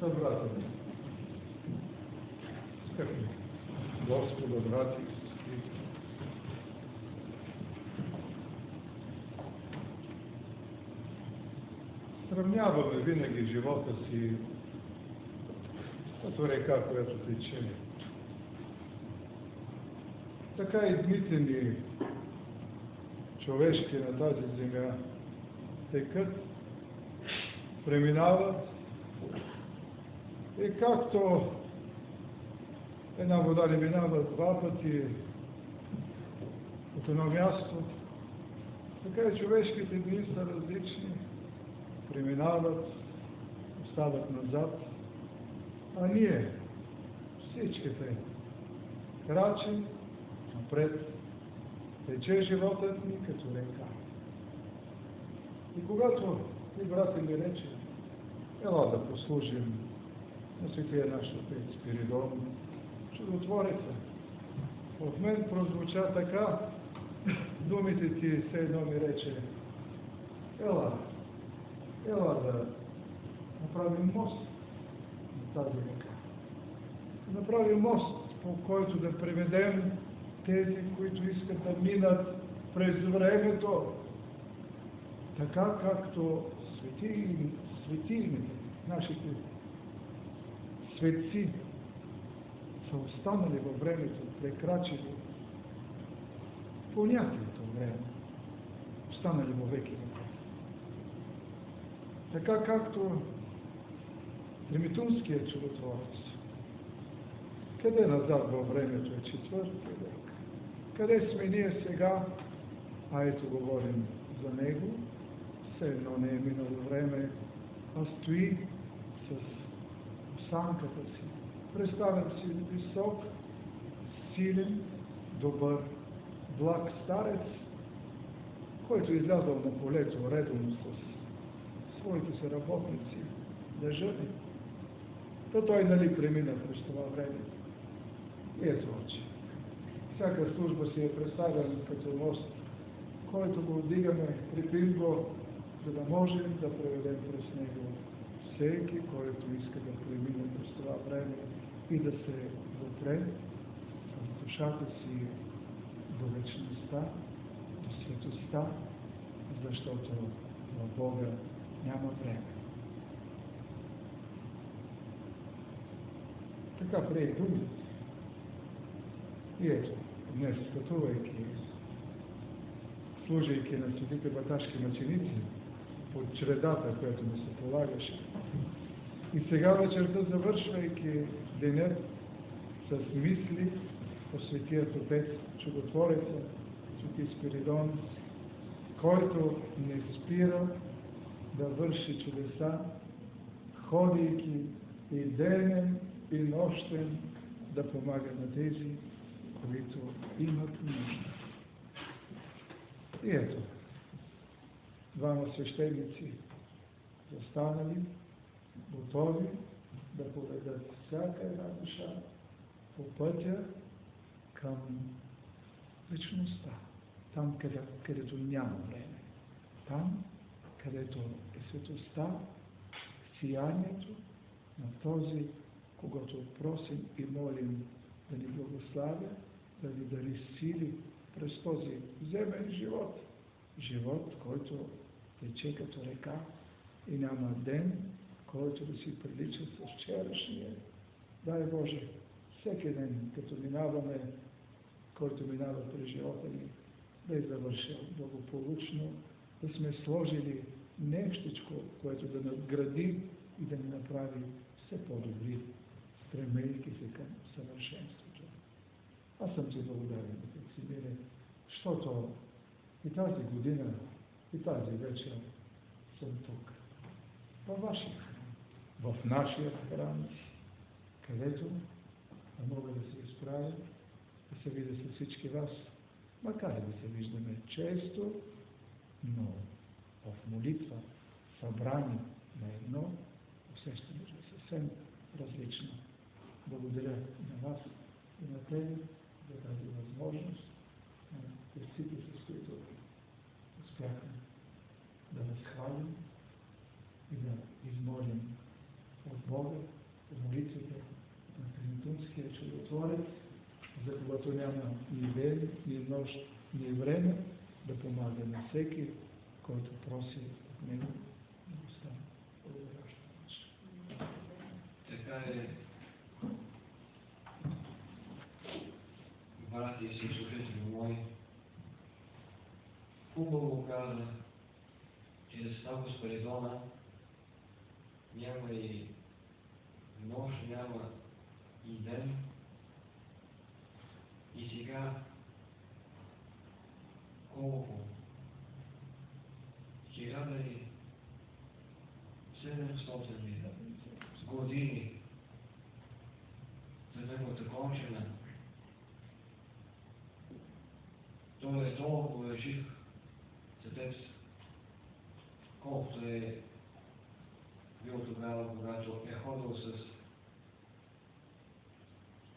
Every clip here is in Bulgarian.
събратели, скъпи Господа, брати и сестри, сравняваме винаги живота си като река, която тече. Така и дните ни човешки на тази земя текат, преминават и както една вода не минава два пъти от едно място, така и човешките дни са различни, преминават, остават назад, а ние всичките крачим напред, тече животът ни като река. И когато и брат ми рече, ела да послужим на светия наш отец Спиридон, чудотвореца, в мен прозвуча така, думите ти все едно ми рече, ела, ела да направим мост на тази река. Да направим мост, по който да приведем тези, които искат да минат през времето, така както свети, светилните, нашите светци са останали във времето, прекрачили понятието време, останали във веки Така както Примитунският чудотворец, къде назад във времето е четвърти век, къде сме ние сега, а ето говорим за него, все едно не е минало време, а стои осанката си. Представям си висок, силен, добър, благ старец, който е излязъл на полето редовно с своите си работници, да жени. То той нали премина през това време. И ето очи. Всяка служба си е представена като мост, който го вдигаме, крепим го, за да можем да преведем през него всеки, който иска да премине през това време и да се допре с душата си до вечността, до светостта, защото в Бога няма време. Така прие думите. И ето, днес, пътувайки, служайки на светите баташки мъченици, под чредата, която ми се полагаше. И сега вечерта, завършвайки денят с мисли по Светият Отец, Чудотвореца, Свети Спиридон, който не спира да върши чудеса, ходейки и денем, и нощем да помага на тези, които имат нужда. И ето, двама свещеници застанали, готови да поведат всяка една душа по пътя към вечността, там, къде, където няма време, там, където е светостта, сиянието на този, когато просим и молим да ни благославя, да ни дари сили през този земен живот, живот, който тече като река и няма ден, който да си прилича с вчерашния. Дай Боже, всеки ден, като минаваме, който минава през живота ни, да е завършил благополучно, да сме сложили нещичко, което да надгради и да ни направи все по-добри, стремейки се към съвършенството. Аз съм ти благодарен, Максимире, защото и тази година и тази вечер съм тук. Във вашия храм, в нашия храм, където да мога да се изправя, да се видя с всички вас, макар и да се виждаме често, но в молитва, събрани на едно, усещането е съвсем различно. Благодаря на вас и на тези за тази възможност, на певците, с които успяхме възхвалим и да измолим от Бога, молитвата на Тринитунския чудотворец, за когато няма ни ден, ни нощ, ни време да помага на всеки, който проси от него да го стане. Благодаря. Така е, брати и служители за Света Спаридона няма и нощ, няма и ден. И сега колко? Хиляда и 700 ли? години за неговата кончина. Той е толкова жив светец, колкото е бил тогава, когато е ходил с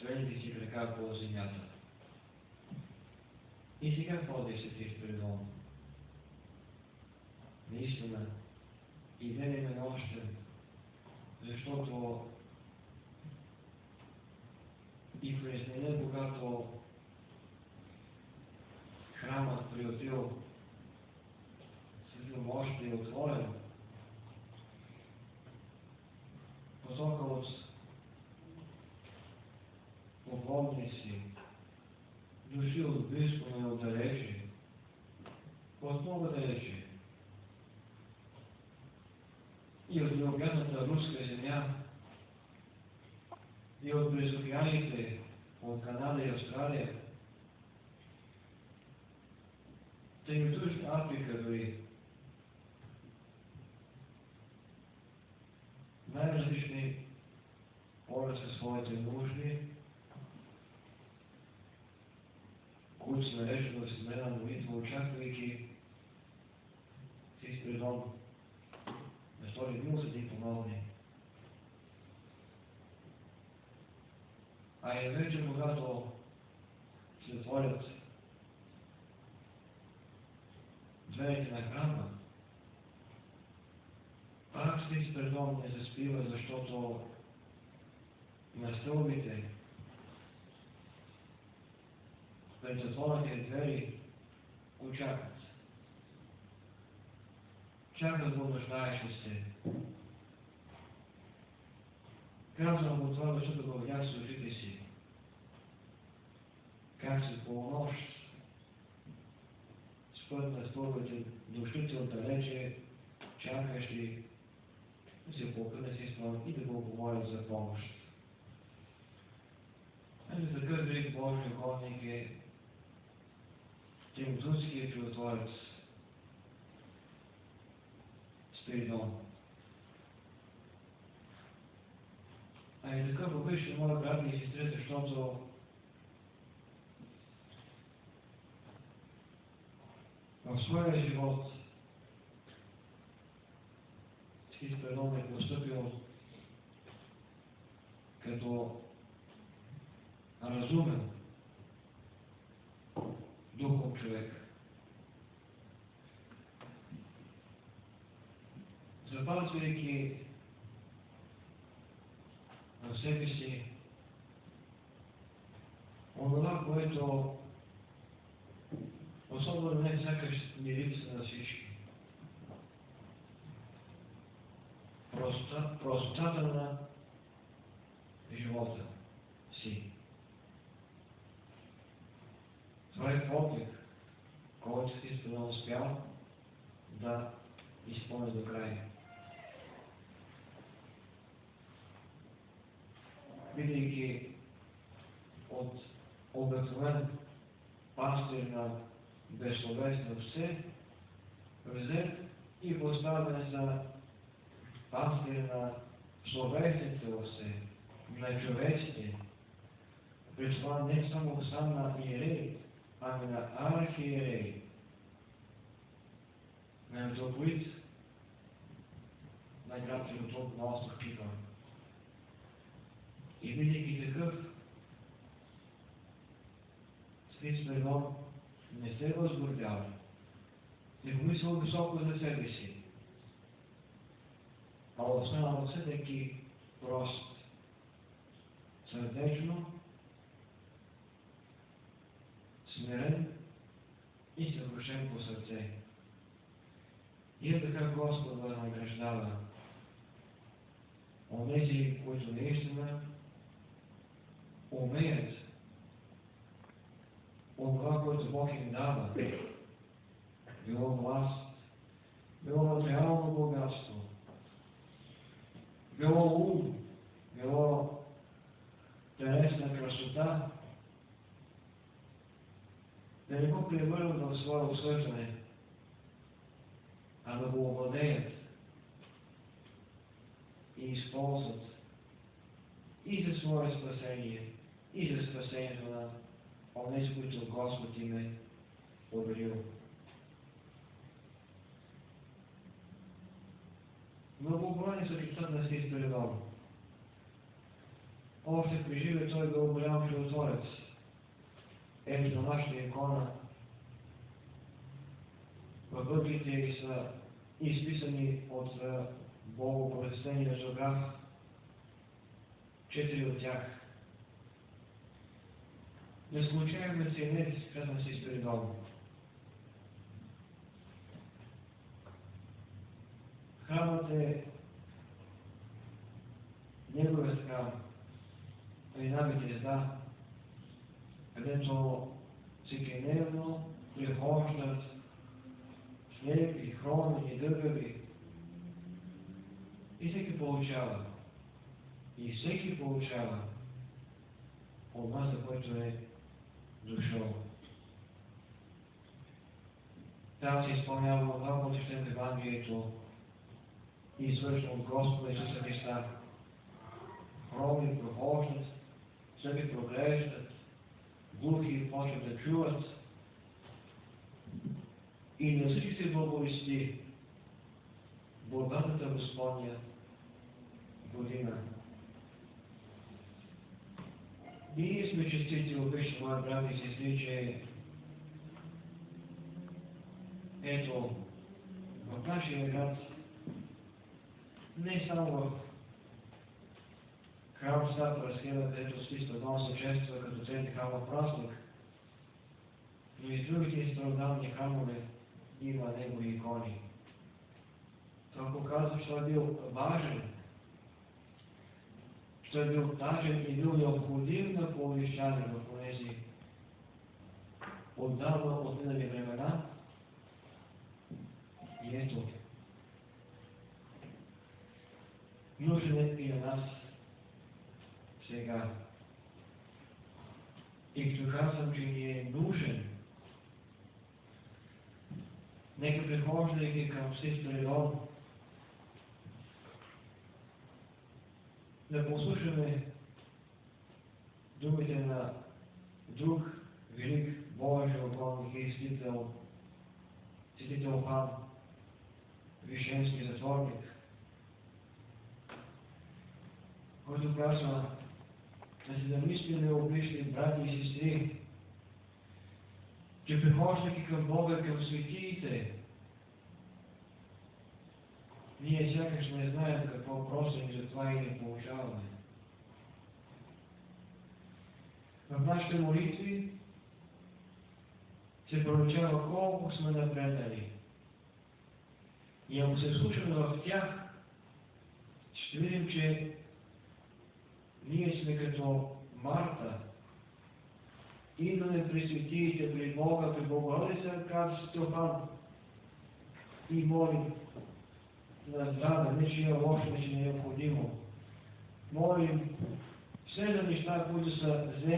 трените си крака по земята. И сега ходи се ти Спиридон. Наистина, и ден и нощен, защото и през деня, когато храмът при Отил Светло още е отворен, потока от поклонници, дошли от близко и отдалече, от много далече, и от необятната руска земя, и от близокеаните, от Канада и Австралия, и от Африка дори. Своите нужди, които се нареждат в семейна молитва, очаквайки си Спиридон на втори дни за да им. А и вече, когато се отворят дверите на храма, пак Сви Спиридон не заспива, защото на стълбите пред затворните двери го чакат. Чакат го нуждаещи се. Казвам го това, защото го видях с очите си. Как се полунощ спът на стълбите, дошли отдалече, чакащи се покъне си и да го говорят за помощ. Ето такъв велик Божий угодник е Тимотунският чудотворец Спиридон. А и такъв беше моят брат и сестри, защото в своя живот Спиридон е поступил като разумен духов човек. Запазвайки в себе си онова, което особено не сякаш ни липса на всички. Простота, простотата на живота си. Това е Христос не успял да изпълни до края. Бидейки от обикновен пастир на безсловесно все, взет и поставен за пастир на словесните все, на човечни, при това не само сам на иерей, ами на архиерей, на митрополит на град Животок на остров Кипър. И бидейки такъв, Сви Спиридон не се възгордява, не помислял високо за себе си, а основно съдейки прост, сърдечно, смирен и съвършен по сърце. И е така Господ да награждава онези, които наистина умеят от това, което Бог им дава, било власт, било материално богатство, било ум, било телесна красота, да не го превърнат в свое осъждане, а да го овладеят и използват и за свое спасение, и за спасението на онези, които Господ им е подарил. Многобройни са чувствата на Сви Спиридон. Още при живе той бил голям чудотворец. Ето на нашата икона. Във въглите са изписани от Богопротестения жограф. Четири от тях. Не случайно се не казвам си Спиридон. Храмът е неговият храм, една звезда, където всекидневно прихождат хроми и дъгави. И всеки получава. И всеки получава това, за което е дошъл. Там се изпълнява това, което ще в Евангелието извършено от Господа Исуса Христа. Хроми прохождат, слепи проглеждат, глухи почват да чуват и на всички благовести благодатната Господня година. Ние сме честити, обични мои брати и сестри, че ето в нашия град не само в храм Свята Разхила, където Сви Спадон се чества като трети храмов празник, но и другите стародавни храмове има негови икони. Това показва, той е бил важен, той е бил тажен и бил необходим на повещане в тези отдавна отминали времена. И ето, нужен е и на нас сега. И като казвам, че ни е нужен, нека прихождайки към Сви Спиридон, да послушаме думите на друг велик Божий угодник и святител, святител Хан, Вишенски затворник, който казва да се замислиме, обични брати и сестри, че прихождайки към Бога, към светиите, ние сякаш не знаем какво просим затова и не получаваме. В нашите молитви се проучава колко сме напреднали. И ако се слушаме в тях, ще видим, че ние сме като Марта. Идваме при светиите, при Бога, при Богородица, казва Стефан, и молим на здраве, не че е лошо, не че не е необходимо. Молим все за неща, които са земни,